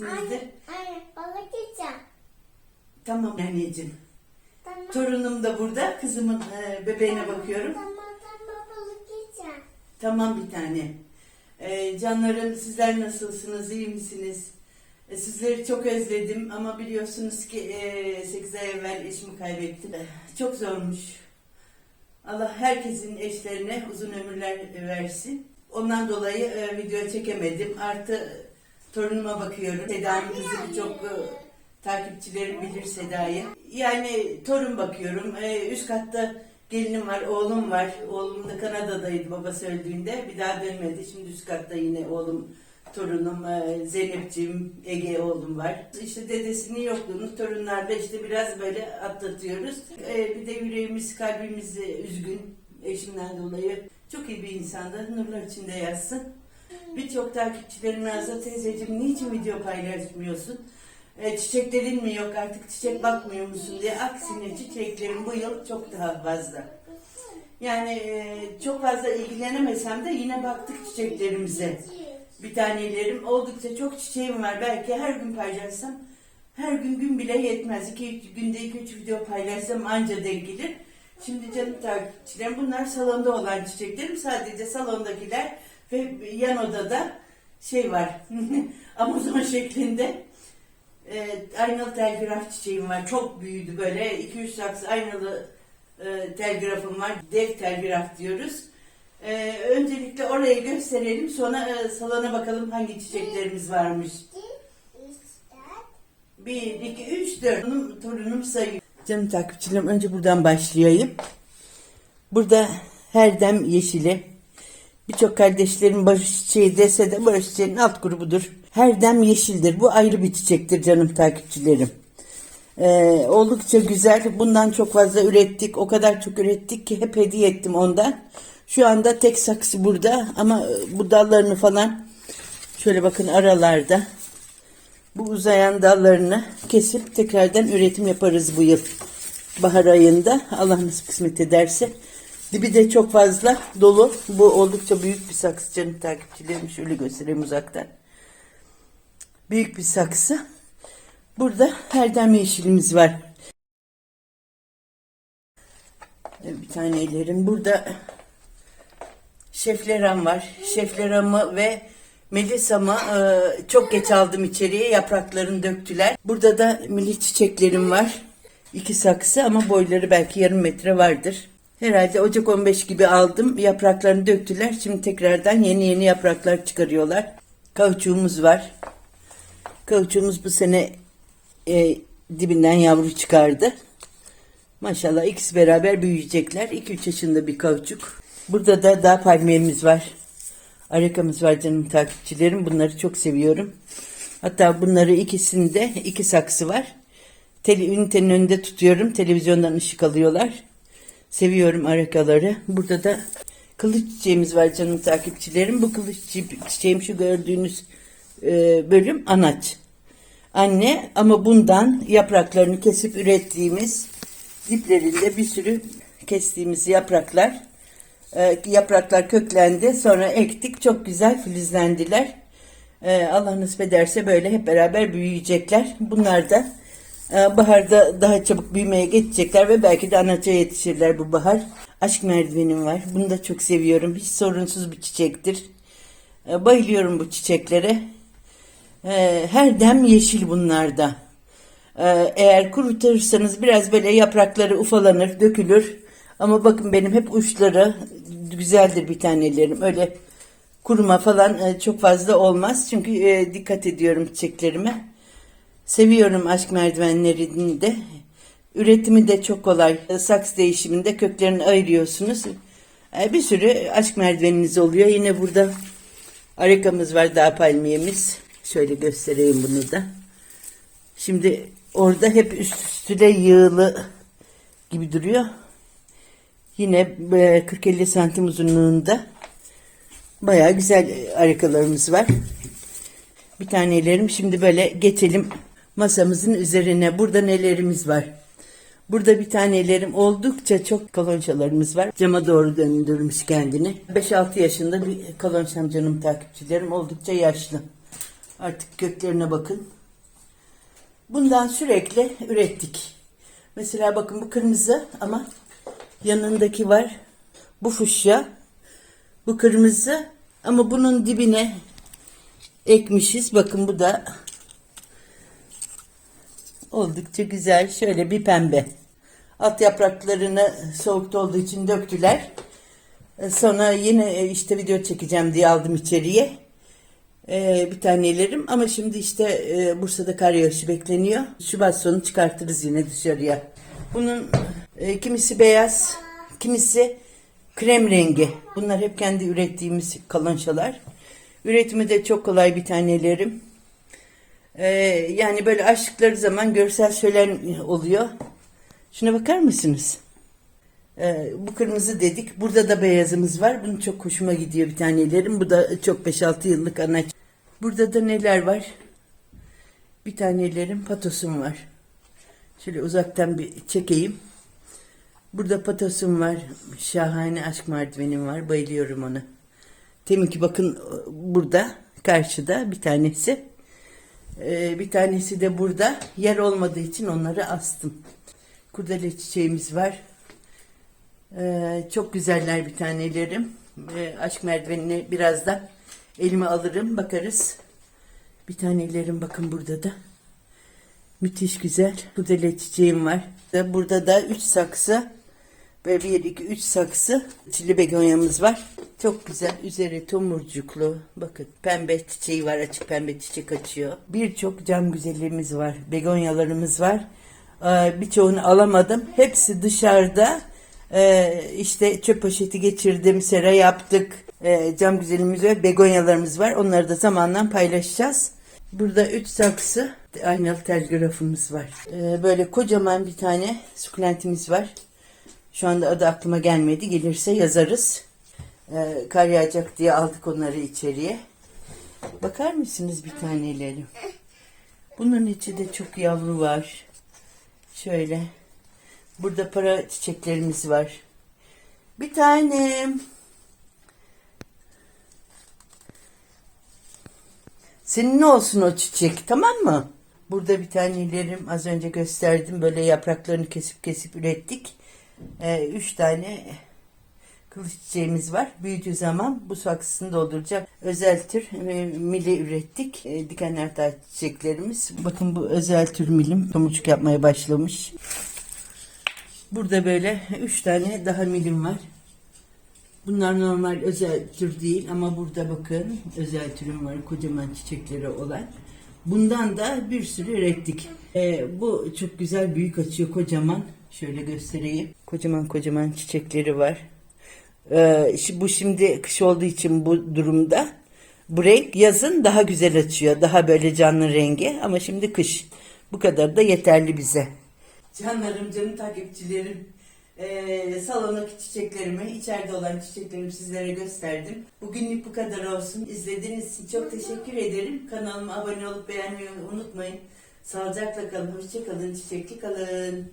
iyisinizdir. Anne balık yiyeceğim. Tamam anneciğim. Tamam. Torunum da burada. Kızımın e, bebeğine bakıyorum. Tamam tamam balık yiyeceğim. Tamam bir tane. Ee, canlarım sizler nasılsınız? iyi misiniz? Ee, sizleri çok özledim ama biliyorsunuz ki e, 8 ay evvel eşimi kaybettim. Çok zormuş. Allah herkesin eşlerine uzun ömürler versin. Ondan dolayı e, video çekemedim. Artı torunuma bakıyorum. Seda'nın kızı birçok e, takipçilerim bilir Seda'yı. Yani torun bakıyorum. Ee, üst katta gelinim var, oğlum var. Oğlum da Kanada'daydı babası öldüğünde. Bir daha dönmedi. Şimdi üst katta yine oğlum, torunum, e, Zeynep'ciğim, Ege oğlum var. İşte dedesinin yokluğunu torunlarla işte biraz böyle atlatıyoruz. Ee, bir de yüreğimiz, kalbimiz e, üzgün eşimden dolayı. Çok iyi bir insandı. Nurlar içinde yatsın. Birçok takipçilerim Nazlı teyzeciğim niçin video paylaşmıyorsun? E, çiçeklerin mi yok artık çiçek bakmıyor musun diye. Aksine çiçeklerim bu yıl çok daha fazla. Yani e, çok fazla ilgilenemesem de yine baktık çiçeklerimize. Bir tanelerim oldukça çok çiçeğim var. Belki her gün paylaşsam her gün gün bile yetmez. İki, günde iki üç video paylaşsam anca denk gelir. Şimdi canım takipçilerim bunlar salonda olan çiçeklerim. Sadece salondakiler ve yan odada şey var. Amazon şeklinde e, aynalı telgraf çiçeğim var. Çok büyüdü böyle. 2-3 saksı aynalı e, telgrafım var. Dev telgraf diyoruz. E, öncelikle orayı gösterelim. Sonra e, salona bakalım hangi çiçeklerimiz varmış. Bir, iki, üç, dört. Torunum, torunum sayıyor. Canım takipçilerim önce buradan başlayayım. Burada her dem yeşili. Birçok kardeşlerim barış çiçeği dese de barış çiçeğinin alt grubudur. Her dem yeşildir. Bu ayrı bir çiçektir canım takipçilerim. Ee, oldukça güzel. Bundan çok fazla ürettik. O kadar çok ürettik ki hep hediye ettim ondan. Şu anda tek saksı burada ama e, bu dallarını falan şöyle bakın aralarda bu uzayan dallarını kesip tekrardan üretim yaparız bu yıl. Bahar ayında Allah nasip kısmet ederse. Dibi de çok fazla dolu. Bu oldukça büyük bir saksı canım takipçilerim. Şöyle göstereyim uzaktan. Büyük bir saksı. Burada herdem yeşilimiz var. Bir tane ellerim. Burada şefleram var. Şefleramı ve Melisa'mı e, çok geç aldım içeriye. Yapraklarını döktüler. Burada da milli çiçeklerim var. İki saksı ama boyları belki yarım metre vardır. Herhalde Ocak 15 gibi aldım. Yapraklarını döktüler. Şimdi tekrardan yeni yeni yapraklar çıkarıyorlar. Kauçuğumuz var. Kauçuğumuz bu sene e, dibinden yavru çıkardı. Maşallah ikisi beraber büyüyecekler. 2-3 yaşında bir kauçuk. Burada da dağ palmiyemiz var. Arakamız var canım takipçilerim. Bunları çok seviyorum. Hatta bunları ikisinde iki saksı var. Tele, ünitenin önünde tutuyorum. Televizyondan ışık alıyorlar. Seviyorum arakaları. Burada da kılıç çiçeğimiz var canım takipçilerim. Bu kılıç çi- çiçeğim şu gördüğünüz e, bölüm anaç. Anne ama bundan yapraklarını kesip ürettiğimiz diplerinde bir sürü kestiğimiz yapraklar e, yapraklar köklendi sonra ektik çok güzel filizlendiler E, Allah nasip ederse böyle hep beraber büyüyecekler bunlar da baharda daha çabuk büyümeye geçecekler ve belki de anaça yetişirler bu bahar aşk merdivenim var bunu da çok seviyorum hiç sorunsuz bir çiçektir E, bayılıyorum bu çiçeklere ee, her dem yeşil bunlarda. Ee, eğer kurutursanız biraz böyle yaprakları ufalanır, dökülür. Ama bakın benim hep uçları güzeldir bir tanelerim. Öyle kuruma falan e, çok fazla olmaz. Çünkü e, dikkat ediyorum çiçeklerime. Seviyorum aşk merdivenlerini de. Üretimi de çok kolay. Saks değişiminde köklerini ayırıyorsunuz. E, bir sürü aşk merdiveniniz oluyor. Yine burada Arekamız var dağ palmiyemiz. Şöyle göstereyim bunu da. Şimdi orada hep üst üstüne yığılı gibi duruyor. Yine e, 40-50 santim uzunluğunda bayağı güzel arekalarımız var. Bir tanelerim şimdi böyle geçelim masamızın üzerine. Burada nelerimiz var? Burada bir tanelerim oldukça çok kolonçalarımız var. Cama doğru döndürmüş kendini. 5-6 yaşında bir kolonçam canım takipçilerim oldukça yaşlı. Artık köklerine bakın. Bundan sürekli ürettik. Mesela bakın bu kırmızı ama yanındaki var. Bu fuşya. Bu kırmızı ama bunun dibine ekmişiz. Bakın bu da oldukça güzel. Şöyle bir pembe. Alt yapraklarını soğukta olduğu için döktüler. E, Sonra yine e, işte video çekeceğim diye aldım içeriye. E, bir tanelerim ama şimdi işte e, Bursa'da kar yağışı bekleniyor. Şubat sonu çıkartırız yine dışarıya. Bunun e, kimisi beyaz, kimisi krem rengi. Bunlar hep kendi ürettiğimiz kalonşalar. Üretimi de çok kolay bir tanelerim. E, yani böyle açtıkları zaman görsel şölen oluyor. Şuna bakar mısınız? Ee, bu kırmızı dedik. Burada da beyazımız var. Bunun çok hoşuma gidiyor bir tanelerim. Bu da çok 5-6 yıllık anaç. Burada da neler var? Bir tanelerim patosum var. Şöyle uzaktan bir çekeyim. Burada patosum var. Şahane aşk merdivenim var. Bayılıyorum ona. Teminki bakın burada karşıda bir tanesi. Ee, bir tanesi de burada. Yer olmadığı için onları astım. Kurdele çiçeğimiz var. Ee, çok güzeller bir tanelerim. Ee, aşk merdivenini biraz da elime alırım bakarız. Bir tanelerim bakın burada da. Müthiş güzel. Kurdele çiçeğim var. Burada da 3 saksı ve 1 2 3 saksı çili begonyamız var. Çok güzel. Üzeri tomurcuklu. Bakın pembe çiçeği var. Açık pembe çiçek açıyor. Birçok cam güzelliğimiz var. Begonyalarımız var. Ee, birçoğunu alamadım. Hepsi dışarıda. Ee, işte çöp poşeti geçirdim, sera yaptık. Ee, cam güzelimiz ve begonyalarımız var. Onları da zamanla paylaşacağız. Burada üç saksı aynalı telgrafımız var. Ee, böyle kocaman bir tane sukulentimiz var. Şu anda adı aklıma gelmedi. Gelirse yazarız. Ee, kar yağacak diye aldık onları içeriye. Bakar mısınız bir taneleri? Bunun içi de çok yavru var. Şöyle. Burada para çiçeklerimiz var. Bir tanem. Senin olsun o çiçek tamam mı? Burada bir tanelerim az önce gösterdim. Böyle yapraklarını kesip kesip ürettik. Ee, üç tane kılıç çiçeğimiz var. Büyüdüğü zaman bu saksısını dolduracak özel tür e, mili ürettik. E, dikenler taş çiçeklerimiz. Bakın bu özel tür milim tomurcuk yapmaya başlamış. Burada böyle üç tane daha milim var. Bunlar normal özel tür değil ama burada bakın özel türüm var kocaman çiçekleri olan. Bundan da bir sürü ürettik. Ee, bu çok güzel büyük açıyor kocaman. Şöyle göstereyim. Kocaman kocaman çiçekleri var. Ee, bu şimdi kış olduğu için bu durumda. Bu renk yazın daha güzel açıyor. Daha böyle canlı rengi ama şimdi kış. Bu kadar da yeterli bize. Canlarım, canım takipçilerim. Ee, salondaki çiçeklerimi, içeride olan çiçeklerimi sizlere gösterdim. Bugünlük bu kadar olsun. İzlediğiniz için çok teşekkür ederim. Kanalıma abone olup beğenmeyi unutmayın. Sağlıcakla kalın, hoşça kalın, çiçekli kalın.